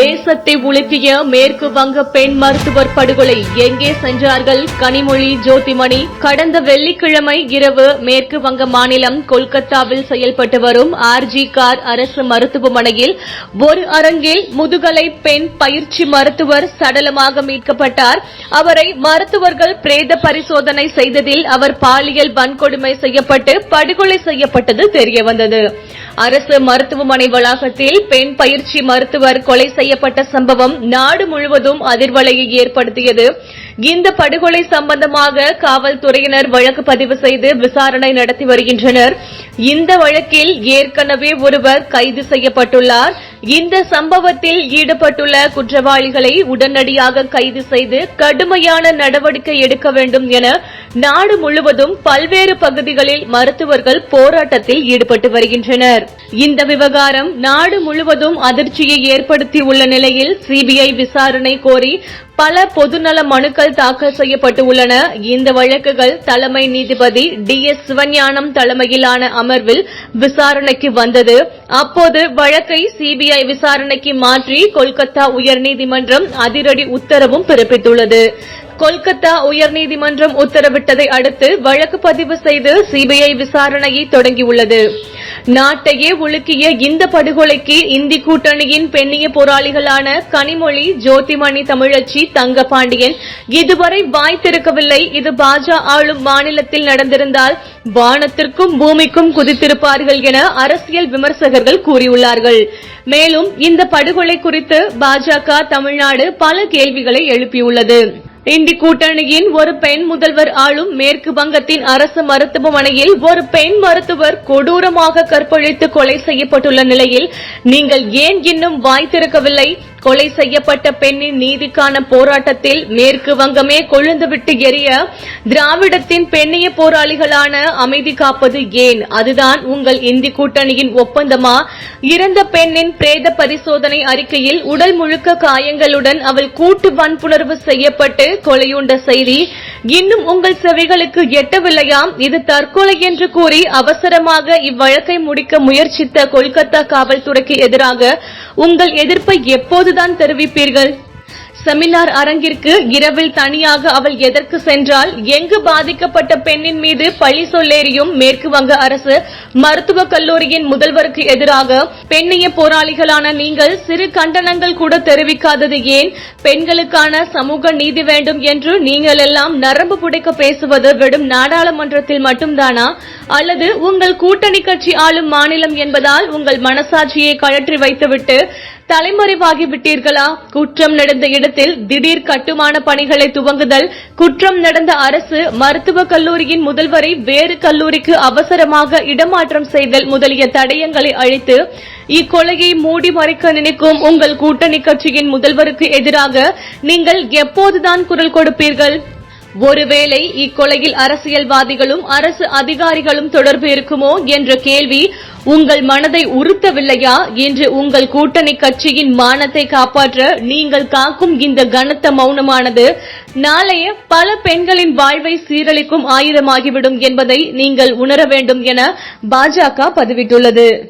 தேசத்தை உலுக்கிய மேற்கு வங்க பெண் மருத்துவர் படுகொலை. எங்கே சென்றார்கள்? கனிமொழி ஜோதிமணி. கடந்த வெள்ளிக்கிழமை இரவு மேற்கு வங்க மாநிலம் கொல்கத்தாவில் செயல்பட்டு வரும் ஆர்ஜி கார் அரசு மருத்துவமனையில் ஒரு அரங்கில் முதுகலை பெண் பயிற்சி மருத்துவர் சடலமாக மீட்கப்பட்டார். அவரை மருத்துவர்கள் பிரேத பரிசோதனை செய்ததில் அவர் பாலியல் வன்கொடுமை செய்யப்பட்டு படுகொலை செய்யப்பட்டது தெரியவந்தது. அரசு மருத்துவமனை வளாகத்தில் பெண் பயிற்சி மருத்துவர் கொலை செய்யப்பட்ட சம்பவம் நாடு முழுவதும் அதிர்வலையை ஏற்படுத்தியது. இந்த படுகொலை சம்பந்தமாக காவல்துறையினர் வழக்கு பதிவு செய்து விசாரணை நடத்தி வருகின்றனர். இந்த வழக்கில் ஏற்கனவே ஒருவர் கைது செய்யப்பட்டுள்ளார். இந்த சம்பவத்தில் ஈடுபட்டுள்ள குற்றவாளிகளை உடனடியாக கைது செய்து கடுமையான நடவடிக்கை எடுக்க வேண்டும் என நாடு முழுவதும் பல்வேறு பகுதிகளில் மருத்துவர்கள் போராட்டத்தில் ஈடுபட்டு வருகின்றனர். இந்த விவகாரம் நாடு முழுவதும் அதிர்ச்சியை ஏற்படுத்தியுள்ள நிலையில் சிபிஐ விசாரணை கோரி பல பொதுநல மனுக்கள் தாக்கல் செய்யப்பட்டு உள்ளன. இந்த வழக்குகள் தலைமை நீதிபதி டி எஸ் சிவஞானம் தலைமையிலான அமர்வில் விசாரணைக்கு வந்தது. அப்போது வழக்கை சிபிஐ விசாரணைக்கு மாற்றி கொல்கத்தா உயர்நீதிமன்றம் அதிரடி உத்தரவும் பிறப்பித்துள்ளது. கொல்கத்தா உயர்நீதிமன்றம் உத்தரவிட்டதை அடுத்து வழக்கு பதிவு செய்து சிபிஐ விசாரணையை தொடங்கியுள்ளது. நாட்டையே உலுக்கிய இந்த படுகொலைக்கு இந்தி கூட்டணியின் பெண்ணிய போராளிகளான கனிமொழி ஜோதிமணி தமிழச்சி தங்கபாண்டியன் இதுவரை வாய் திறக்கவில்லை. இது பாஜ ஆளும் மாநிலத்தில் நடந்திருந்தால் வானத்திற்கும் பூமிக்கும் குதித்திருப்பார்கள் என அரசியல் விமர்சகர்கள் கூறியுள்ளார்கள். மேலும் இந்த படுகொலை குறித்து பாஜக தமிழ்நாடு பல கேள்விகளை எழுப்பியுள்ளது. இந்தி கூட்டணியின் ஒரு பெண் முதல்வர் ஆளும் மேற்கு வங்கத்தின் அரசு மருத்துவமனையில் ஒரு பெண் மருத்துவர் கொடூரமாக கற்பழித்து கொலை செய்யப்பட்டுள்ள நிலையில் நீங்கள் ஏன் இன்னும் வாய் திறக்கவில்லை? கொலை செய்யப்பட்ட பெண்ணின் நீதிக்கான போராட்டத்தில் மேற்கு வங்கமே கொழுந்துவிட்டு எரிய திராவிடத்தின் பெண்ணிய போராளிகளான அமைதி காப்பது ஏன்? அதுதான் உங்கள் இந்தி கூட்டணியின் ஒப்பந்தமா? இறந்த பெண்ணின் பிரேத பரிசோதனை அறிக்கையில் உடல் முழுக்க காயங்களுடன் அவள் கூட்டு வன்புணர்வு செய்யப்பட்டு கொலையுண்ட செய்தி இன்னும் உங்கள் செவிகளுக்கு எட்டவில்லையாம்? இது தற்கொலை என்று கூறி அவசரமாக இவ்வழக்கை முடிக்க முயற்சித்த கொல்கத்தா காவல்துறைக்கு எதிராக உங்கள் எதிர்ப்பை எப்போதுதான் தெரிவிப்பீர்கள்? செமினார் அரங்கிற்கு இரவில் தனியாக அவள் எதற்கு சென்றால் எங்கு பாதிக்கப்பட்ட பெண்ணின் மீது பழி சொல்லேறியும் மேற்கு வங்க அரசு மருத்துவக் கல்லூரியின் முதல்வருக்கு எதிராக பெண்ணிய போராளிகளான நீங்கள் சிறு கண்டனங்கள் கூட தெரிவிக்காதது ஏன்? பெண்களுக்கான சமூக நீதி வேண்டும் என்று நீங்கள் எல்லாம் நரம்பு புடைக்க பேசுவது வெறும் நாடாளுமன்றத்தில் மட்டும்தானா? அல்லது உங்கள் கூட்டணி கட்சி ஆளும் மாநிலம் என்பதால் உங்கள் மனசாட்சியை கழற்றி வைத்துவிட்டு தலைமறைவாகிவிட்டீர்களா? குற்றம் நடந்த இடத்தில் திடீர் கட்டுமான பணிகளை துவங்குதல் குற்றம் நடந்த அரசு மருத்துவக் கல்லூரியின் முதல்வரை வேறு கல்லூரிக்கு அவசரமாக இடமாற்றம் செய்தல் முதலிய தடயங்களை அழித்து இக்கொலையை மூடி மறைக்க நினைக்கும் உங்கள் கூட்டணி கட்சியின் முதல்வருக்கு எதிராக நீங்கள் எப்போதுதான் குரல் கொடுப்பீர்கள்? ஒருவேளை இக்கொலையில் அரசியல்வாதிகளும் அரசு அதிகாரிகளும் தொடர்பு இருக்குமோ என்ற கேள்வி உங்கள் மனதை உறுத்தவில்லையா என்று உங்கள் கூட்டணி கட்சியின் மானத்தை காப்பாற்ற நீங்கள் காக்கும் இந்த கனத்த மௌனமானது நாளைய பல பெண்களின் வாழ்வை சீரழிக்கும் ஆயுதமாகிவிடும் என்பதை நீங்கள் உணர வேண்டும் என பாஜக பதிவிட்டுள்ளது.